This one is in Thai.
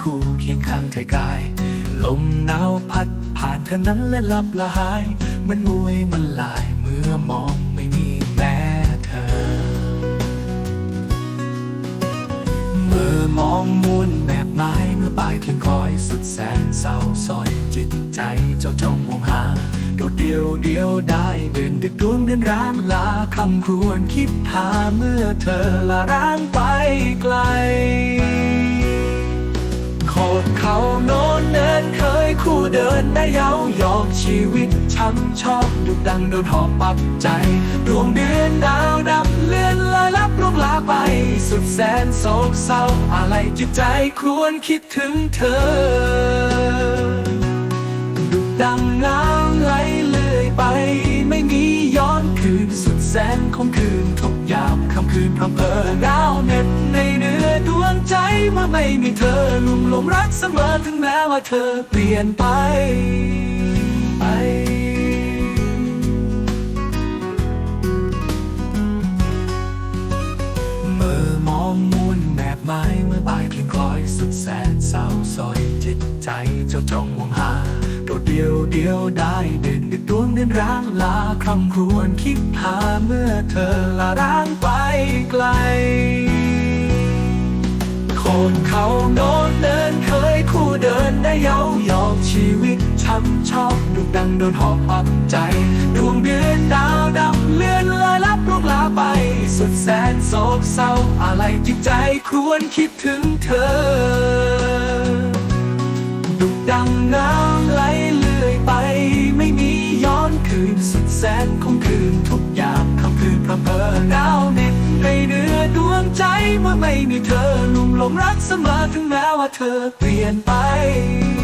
คู่เคียงข้างใจกาย ลมหนาวพัดผ่านเธอนั้นและลับละหายมันมวยมันลายเมื่อมองไม่มีแม้เธอ เมื่อมองมุนแบบไม้เมื่อปลายเทียนคอยสุดแสนเศร้าซอยจิตใจเจ้าจ้องมองหาโดดเดียวเดียวได้เดินดึกดวงเดินร้างลาคำครวญคิดหาเมื่อเธอละร้างไปไกล เดินได้ยาหยอกชีวิตช้ำชอบดุดังโดนหอบปับใจดวงเดือนดาวดับเลื่อนลอยลับลงลาไป สุดแสนโศกเศร้าอะไรจิตใจควรคิดถึงเธอ ดุดังน้ำไหลเลื่อยไป ไม่มีย้อนคืนสุดแสนคงคืนทุกยามคำคืนพรำเพอหนาวเหน็บใน ดวงใจเมื่อไม่มีเธอลุ่มหลงรักเสมอถึงแม้ว่าเธอเปลี่ยนไปไปเมื่อมองมุนแบบไม้เมื่อบ่ายเพลียงคล้อยสุดแสนเศร้าซอยจิตใจเจ้าจ้องมองหาโดดเดียวเดียวได้เดินดึกดวงเดินร้างลาคำครวญคิดหาเมื่อเธอละร้างไปไกล นเขาโน้นเดินเคยคู่เดินได้เย้าหยอกชีวิตช้ำชอบดุดังโดนหอบอับใจ ดวงเดือนดาวดำเลื่อนลอยลับลุกลาไป สุดแสนโศกเศร้าอะไรจิตใจควรคิดถึงเธอ ดุดังน้ำไหลเลื่อยไป ไม่มีย้อนคืนสุดแสนคงคืนทุกอย่างคำคืนพระเพอหนาวเน ดวงใจเมื่อไม่มีเธอลุ่มหลงรักเสมอถึงแม้ว่าเธอเปลี่ยนไปไป